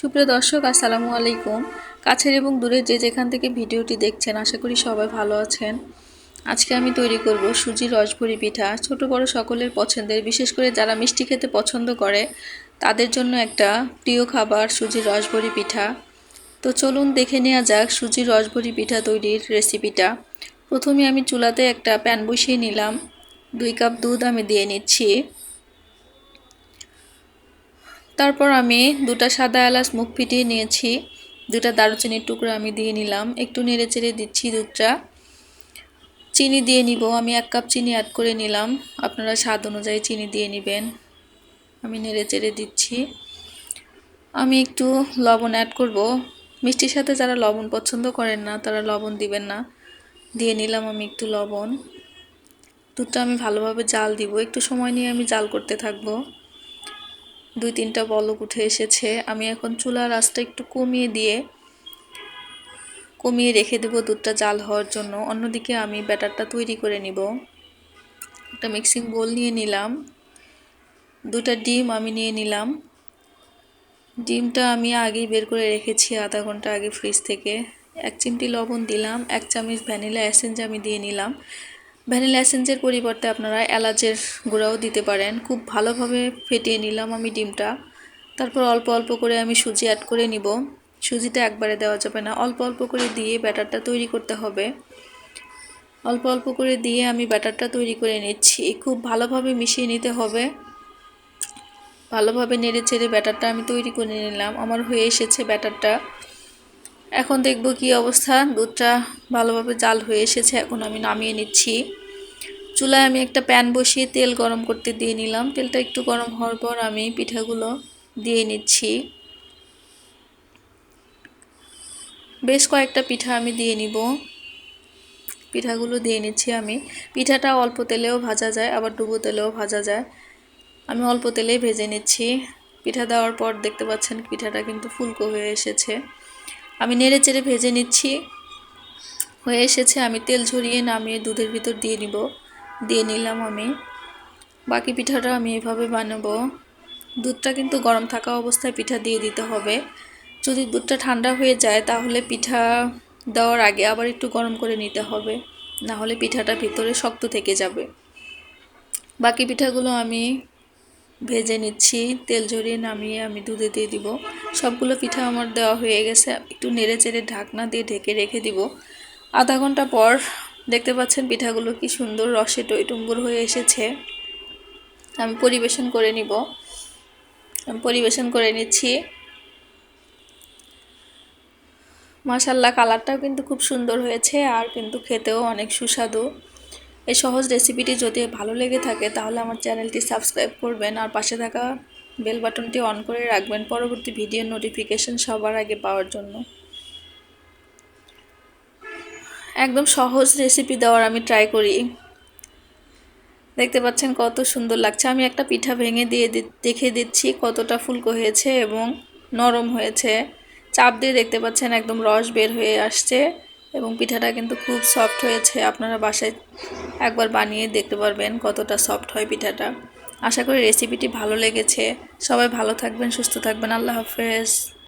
সুপ্রিয় দর্শক, আসসালামু আলাইকুম। কাছের এবং দূরের যে যেখান থেকে ভিডিওটি দেখছেন, আশা করি সবাই ভালো আছেন। আজকে আমি তৈরি করব সুজির রসভরি পিঠা। ছোট বড় সকলের পছন্দের, বিশেষ করে যারা মিষ্টি খেতে পছন্দ করে, তাদের জন্য একটা প্রিয় খাবার সুজির রসভরি পিঠা। তো চলুন দেখে নেওয়া যাক সুজির রসভরি পিঠা তৈরির রেসিপিটা। প্রথমে আমি চুলাতে একটা প্যান বসিয়ে নিলাম। দুই কাপ দুধ আমি দিয়ে নিচ্ছি। তারপর আমি দুটা সাদা এলাচ মুখ ফিটিয়ে নিয়েছি। দুটা দারুচিনির টুকরো আমি দিয়ে নিলাম। একটু নেড়ে চেড়ে দিচ্ছি দুধটা। চিনি দিয়ে নিব। আমি এক কাপ চিনি অ্যাড করে নিলাম। আপনারা স্বাদ অনুযায়ী চিনি দিয়ে নেবেন। আমি নেড়ে চেড়ে দিচ্ছি। আমি একটু লবণ অ্যাড করব। মিষ্টির সাথে যারা লবণ পছন্দ করেন না, তারা লবণ দিবেন না। দিয়ে নিলাম আমি একটু লবণ। দুধটা আমি ভালোভাবে জাল দিব। একটু সময় নিয়ে আমি জাল করতে থাকব। দুই তিনটা বলক উঠে এসেছে। আমি এখন চুলার আঁচটা একটু কমিয়ে দিয়ে, কমিয়ে রেখে দেব দুধটা জাল হওয়ার জন্য। অন্যদিকে আমি ব্যাটারটা তৈরি করে নিব। একটা মিক্সিং বোল নিয়ে নিলাম। দুটা ডিম আমি নিয়ে নিলাম। ডিমটা আমি আগেই বের করে রেখেছি আধা ঘণ্টা আগে ফ্রিজ থেকে। এক চিমটি লবণ দিলাম, এক চামচ ভ্যানিলা অ্যাসেঞ্জ আমি দিয়ে নিলাম। ভ্যানিলা এসেন্সের পরিবর্তে আপনারা এলাচের গুঁড়াও দিতে পারেন। খুব ভালোভাবে ফেটিয়ে নিলাম আমি ডিমটা। তারপর অল্প অল্প করে আমি সুজি অ্যাড করে নিব। সুজিটা একবারে দেওয়া যাবে না। অল্প অল্প করে দিয়ে ব্যাটারটা তৈরি করতে হবে। অল্প অল্প করে দিয়ে আমি ব্যাটারটা তৈরি করে নিচ্ছি। খুব ভালোভাবে মিশিয়ে নিতে হবে। ভালোভাবে নেড়ে চেড়ে ব্যাটারটা আমি তৈরি করে নিলাম। আমার হয়ে এসেছে ব্যাটারটা। এখন দেখব কি অবস্থা। দুধটা ভালোভাবে জাল হয়ে এসেছে। এখন আমি নামিয়ে নিচ্ছি। চুলায় আমি একটা প্যান বসিয়ে তেল গরম করতে দিয়ে নিলাম। তেলটা একটু গরম হওয়ার পর আমি পিঠাগুলো দিয়ে নিচ্ছি। বেশ কয়েকটা পিঠা আমি দিয়ে নিব। পিঠাগুলো দিয়ে নিচ্ছি আমি। পিঠাটা অল্প তেলেও ভাজা যায়, আবার ডুবো তেলেও ভাজা যায়। আমি অল্প তেলেই ভেজে নিচ্ছি। পিঠা দেওয়ার পর দেখতে পাচ্ছেন পিঠাটা কিন্তু ফুলকো হয়ে এসেছে। আমি নেড়ে চেড়ে ভেজে নিচ্ছি। হয়ে এসেছে, আমি তেল ঝরিয়ে নামিয়ে দুধের ভিতর দিয়ে নিব। দিয়ে নিলাম আমি। বাকি পিঠাটা আমি এভাবে বানাবো। দুধটা কিন্তু গরম থাকা অবস্থায় পিঠা দিয়ে দিতে হবে। যদি দুধটা ঠান্ডা হয়ে যায়, তাহলে পিঠা দেওয়ার আগে আবার একটু গরম করে নিতে হবে। না হলে পিঠাটা ভিতরে শক্ত থেকে যাবে। বাকি পিঠাগুলো আমি ভেজে নিচ্ছি। তেল ঝরিয়ে নামিয়ে আমি দুধে দিয়ে দিব। সবগুলো পিঠা আমার দেওয়া হয়ে গেছে। একটু নেড়ে চেড়ে ঢাকনা দিয়ে ঢেকে রেখে দিব। আধা ঘণ্টা পর দেখতে পাচ্ছেন পিঠাগুলো কি সুন্দর রসে টইটুম্বুর হয়ে এসেছে। আমি পরিবেশন করে নিব। আমি পরিবেশন করে নিচ্ছি। মাসাল্লাহ কালারটাও কিন্তু খুব সুন্দর হয়েছে আর কিন্তু খেতেও অনেক সুস্বাদু। এই সহজ রেসিপিটি যদি ভালো লেগে থাকে তাহলে আমার চ্যানেলটি সাবস্ক্রাইব করবেন আর পাশে থাকা বেল বাটনটি অন করে রাখবেন পরবর্তী ভিডিও নোটিফিকেশন সবার আগে পাওয়ার জন্য। একদম সহজ রেসিপি দেওয়ার আমি ট্রাই করি। দেখতে পাচ্ছেন কত সুন্দর লাগছে। আমি একটা পিঠা ভেঙে দিয়ে দেখে দিচ্ছি কতটা ফুলকো হয়েছে এবং নরম হয়েছে। চাপ দিয়ে দেখতে পাচ্ছেন একদম রস বের হয়ে আসছে এবং পিঠাটা কিন্তু খুব সফট হয়েছে। আপনারা বাসায় একবার বানিয়ে দেখতে পারবেন কতটা সফট হয় পিঠাটা। আশা করি রেসিপিটি ভালো লেগেছে। সবাই ভালো থাকবেন, সুস্থ থাকবেন। আল্লাহ হাফেজ।